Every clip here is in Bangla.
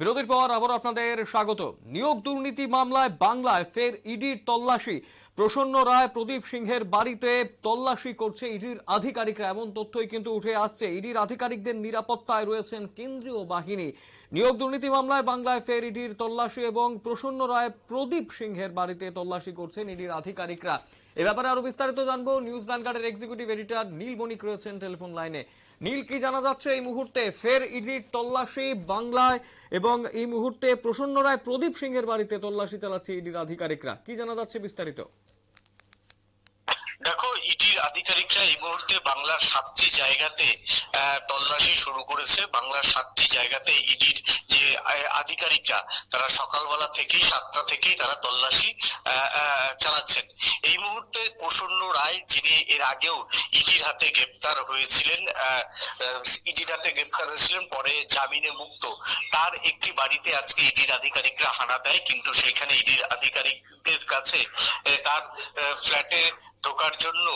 বিরতির পর আবার আপনাদের স্বাগত। নিয়োগ দুর্নীতি মামলায় বাংলায় ফের ইডির তল্লাশি। প্রসন্ন রায়, প্রদীপ সিংহের বাড়িতে তল্লাশি করছে ইডির আধিকারিকরা। এমন তথ্যই কিন্তু উঠে আসছে। ইডির আধিকারিকদের নিরাপত্তায় রয়েছেন কেন্দ্রীয় বাহিনী। নিয়োগ দুর্নীতি মামলায় বাংলায় ফের ইডির তল্লাশি এবং প্রসন্ন রায়, প্রদীপ সিংহের বাড়িতে তল্লাশি করছেন ইডির আধিকারিকরা। এ ব্যাপারে আরও বিস্তারিত জানব। নিউজ ভ্যানগার্ডের এক্সিকিউটিভ এডিটর নীল বণিক রয়েছেন টেলিফোন লাইনে নীল, কি জানা যাচ্ছে এই মুহূর্তে? ফের ইডির তল্লাশি বাংলায় এবং এই মুহূর্তে প্রসন্ন রায় প্রদীপ সিংহের বাড়িতে তল্লাশি চালাচ্ছে ইডির আধিকারিকরা। কি জানা যাচ্ছে বিস্তারিত? দেখো, ইডির আধিকারিকরা এই মুহূর্তে বাংলার সাতটি জায়গাতে তল্লাশি শুরু করেছে। বাংলার সাতটি জায়গাতে ইডির আধিকারিকরা, তারা সকালবেলা থেকেই, সাতটা থেকেই তারা তল্লাশি চালাচ্ছেন। এই মুহূর্তে প্রসন্ন রায়, যিনি এর আগেও ইডির হাতে গ্রেপ্তার হয়েছিলেন ইডির হাতে গ্রেপ্তার হয়েছিলেন, পরে জামিনে মুক্ত। তার একটি বাড়িতে আজকে ইডির আধিকারিকরা হানা দেয়, কিন্তু সেখানে ইডির আধিকারিকদের কাছে তার ফ্ল্যাটে ঢোকার জন্য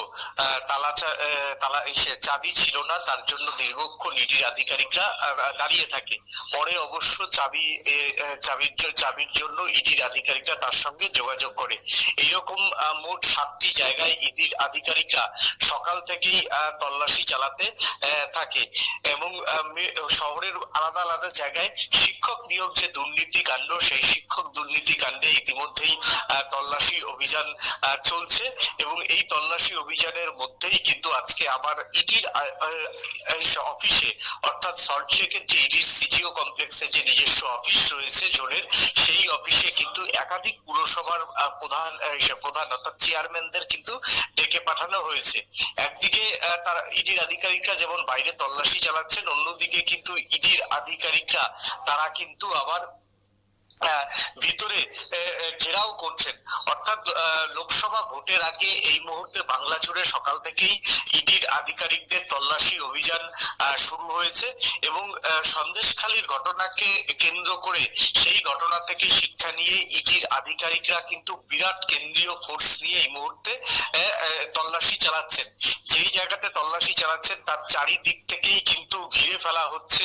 তালা তালা চাবি ছিল না, তার জন্য দীর্ঘক্ষণ ইডির আধিকারিকরা দাঁড়িয়ে থাকে। পরে অবশ্য চাবি চাবির চাবির জন্য ইডির আধিকারিকরা তার সঙ্গে যোগাযোগ করে। এইরকম মোট সাতটি জায়গায় ইডির আধিকারিকরা সকাল থেকেই তল্লাশি চালাতে থাকে এবং শহরের আলাদা আলাদা জায়গায় শিক্ষক নিয়োগ যে দুর্নীতি কাণ্ড, সেই শিক্ষক দুর্নীতি কাণ্ডে ইতিমধ্যেই তল্লাশি অভিযান চলছে এবং এই তল্লাশি অভিযানের মধ্যেই কিন্তু আজকে আবার ইডির অফিসে, অর্থাৎ সল্টলেকের যে ইডির সিজিও কমপ্লেক্সে যে নিজস্ব অফিস রয়েছে জোনের, সেই অফিসে কিন্তু একাধিক পুরসভার প্রধান প্রধান অর্থাৎ চেয়ারম্যানদের কিন্তু ডেকে পাঠানো হয়েছে। একদিকে তারা ইডির আধিকারিকরা যেমন বাইরে তল্লাশি চালাচ্ছেন, অন্যদিকে কিন্তু ইডির আধিকারিকরা, তারা কিন্তু আবার ভিতরে ঘেরাও করছেন। অর্থাৎ লোকসভা ভোটের আগে এই মুহূর্তে বাংলা জুড়ে সকাল থেকেই ইডির আধিকারিকদের তল্লাশি অভিযান শুরু হয়েছে এবং সন্দেশখালীর ঘটনাকে কেন্দ্র করে সেই ঘটনা থেকে শিক্ষা নিয়ে ইডির আধিকারিকরা কিন্তু বিরাট কেন্দ্রীয় ফোর্স নিয়ে এই মুহূর্তে তল্লাশি চালাচ্ছেন। যেই জায়গাতে তল্লাশি চালাচ্ছেন, তার চারিদিক থেকেই কিন্তু ঘিরে ফেলা হচ্ছে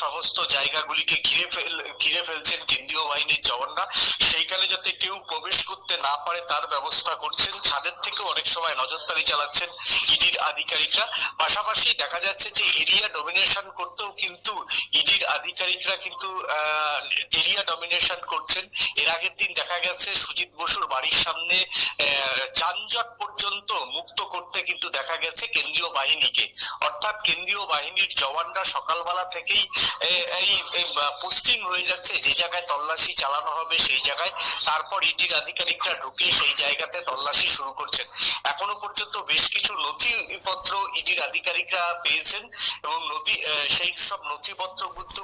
সমস্ত জায়গাগুলিকে ঘিরে ঘিরে ফেলছেন কেন্দ্রীয় বাহিনীর জওয়ানরা সেইখানে যাতে কেউ প্রবেশ করতে না পারে তার ব্যবস্থা করছেন। ছাদের থেকে অনেক সময় নজরদারি চালাচ্ছেন ইডির আধিকারিকরা। পাশাপাশি দেখা যাচ্ছে যে এরিয়া ডমিনেশন করতেও কিন্তু ইডির আধিকারিকরা কিন্তু এরিয়া ডমিনেশন করছেন। এর আগের দিন দেখা গেছে সুজিত বসুর বাড়ির সামনে যানজট পর্যন্ত মুক্ত করতে কিন্তু দেখা গেছে কেন্দ্রীয় বাহিনীকে। অর্থাৎ কেন্দ্রীয় বাহিনীর জওয়ানরা সকালবেলা থেকেই এই পোস্টিং হয়ে যাচ্ছে। যে জায়গায় তল্লাশি চালানো হবে সেই জায়গায়। তারপর ইডির আধিকারিকরা ঢুকে সেই জায়গাতে তল্লাশি শুরু করছেন। এখনও পর্যন্ত বেশ কিছু নথিপত্র ইডির আধিকারিকরা পেয়েছেন এবং নথি সেই সব নথিপত্র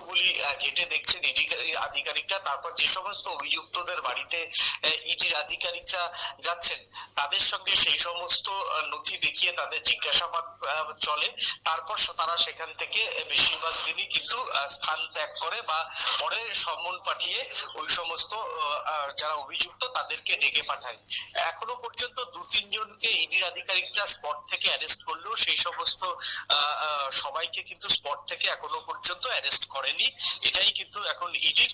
গুলি ঘেটে দেখছেন ইডি আধিকারিকরা। তারপর যে সমস্ত অভিযুক্তদের বাড়িতে ইডির আধিকারিকরা যাচ্ছেন, তাদের সঙ্গে সেই সমস্ত নথি দেখিয়ে তাদের জিজ্ঞাসাবাদ চলে। তারপর তারা সেখান থেকে বেশিরভাগ দিনই কিন্তু স্থান ত্যাগ করে বা পরে সম্মন পাঠিয়ে ওই সমস্ত যারা অভিযুক্ত তাদেরকে ডেকে পাঠায়। এখনও পর্যন্ত দু তিনজনকে ইডির আধিকারিকরা স্পট থেকে অ্যারেস্ট করলেও সেই সমস্ত সবাইকে কিন্তু স্পট থেকে এখনও পর্যন্ত অ্যারেস্ট করেনি। এটাই কিন্তু এখন ইডির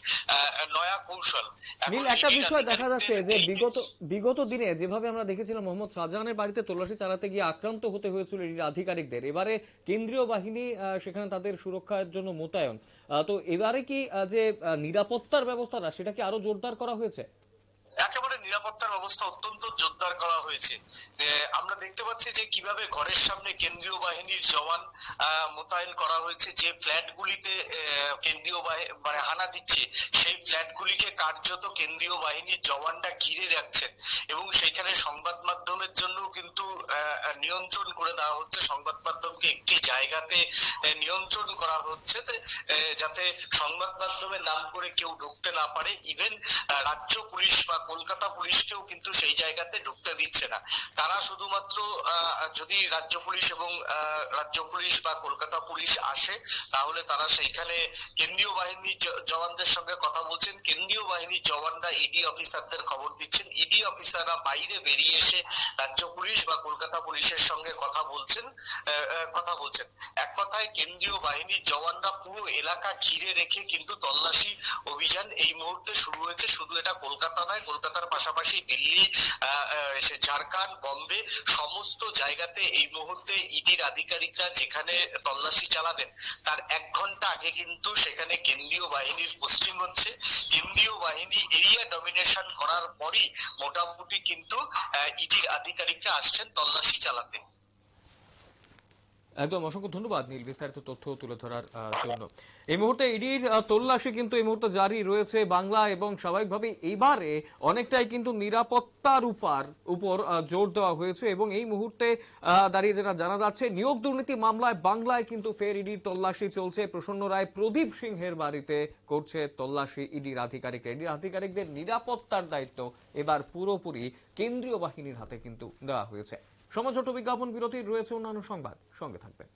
নয়া কৌশল। নীল একটা বিষয় দেখা যাচ্ছে যে বিগত বিগত দিনে যেভাবে আমরা দেখেছিলাম মোহাম্মদ শাহজাহানের বাড়িতে তল্লাশি চালাতে গিয়ে আক্রান্ত হতে হয়েছিল এই আধিকারিকদের। এবারে কেন্দ্রীয় বাহিনী সেখানে তাদের সুরক্ষার জন্য মোতায়েন। তো এবারে কি যে নিরাপত্তার ব্যবস্থাটা সেটা কি আরও জোরদার করা হয়েছে? নিরাপত্তার ব্যবস্থা অত্যন্ত জোরদার করা হয়েছে। আমরা দেখতে পাচ্ছি যে কীভাবে ঘরের সামনে কেন্দ্রীয় বাহিনীর জওয়ান মোতায়েন করা হয়েছে যে ফ্ল্যাটগুলিতে এ, কেন্দ্রীয় মানে হানা দিচ্ছে সেই ফ্ল্যাটগুলিকে কার্যত কেন্দ্রীয় বাহিনীর জওয়ানরা ঘিরে রাখছেন এবং সেখানে সংবাদ মাধ্যমের জন্য কিন্তু নিয়ন্ত্রণ করে দেওয়া হচ্ছে। সংবাদ মাধ্যমকে একটি জায়গাতে নিয়ন্ত্রণ করা হচ্ছে যাতে সংবাদ মাধ্যমের নাম করে কেউ ঢুকতে না পারে। ইভেন রাজ্য পুলিশ বা কলকাতা পুলিশকেও কিন্তু সেই জায়গাতে ঢুকতে দিচ্ছে না। তারা শুধুমাত্র যদি রাজ্য পুলিশ এবং রাজ্য পুলিশ বা কলকাতা পুলিশ আসে, তাহলে তারা সেইখানে কেন্দ্রীয় বাহিনীর জওয়ানদের সঙ্গে কথা বলছেন। কেন্দ্রীয় বাহিনীর জওয়ানরা ইডি অফিসারদের খবর দিচ্ছেন। ইডি অফিসাররা বাইরে বেরিয়ে এসে রাজ্য পুলিশের সঙ্গে কথা বলছেন কথা বলছেন। এক কথায় কেন্দ্রীয় বাহিনীর জওয়ানরা পুরো এলাকা ঘিরে রেখে কিন্তু তল্লাশি অভিযান এই মুহূর্তে শুরু হয়েছে। শুধু এটা কলকাতা নয়, কলকাতার পাশাপাশি দিল্লি ঝাড়খণ্ড, বম্বে সমস্ত জায়গাতে এই মুহূর্তে ইডির আধিকারিকরা যেখানে তল্লাশি চালাবেন, তার এক ঘণ্টা আগে কিন্তু সেখানে কেন্দ্রীয় বাহিনীর পোস্টিং হচ্ছে। কেন্দ্রীয় বাহিনী এরিয়া ডমিনেশন করার পরই মোটামুটি কিন্তু ইডির আধিকারিকরা আসছেন তল্লাশি চালাতে। একদম, অসংখ্য ধন্যবাদ নীল, বিস্তারিত তথ্য তুলে ধরার জন্য। এই মুহূর্তে ইডির তল্লাশি কিন্তু এই মুহূর্তে জারি রয়েছে বাংলা এবং স্বাভাবিকভাবে এইবারে অনেকটাই কিন্তু নিরাপত্তার উপর উপর জোর দেওয়া হয়েছে এবং এই মুহূর্তে দাঁড়িয়ে যেটা জানা যাচ্ছে, নিয়োগ দুর্নীতি মামলায় বাংলায় কিন্তু ফের ইডির তল্লাশি চলছে। প্রসন্ন রায় প্রদীপ সিংহের বাড়িতে করছে তল্লাশি ইডির আধিকারিক। ইডির আধিকারিকদের নিরাপত্তার দায়িত্ব এবার পুরোপুরি কেন্দ্রীয় বাহিনীর হাতে কিন্তু দেওয়া হয়েছে। সমাজ ছোট বিজ্ঞাপন বিরতির রয়েছে অন্যান্য সংবাদ। সঙ্গে থাকবেন।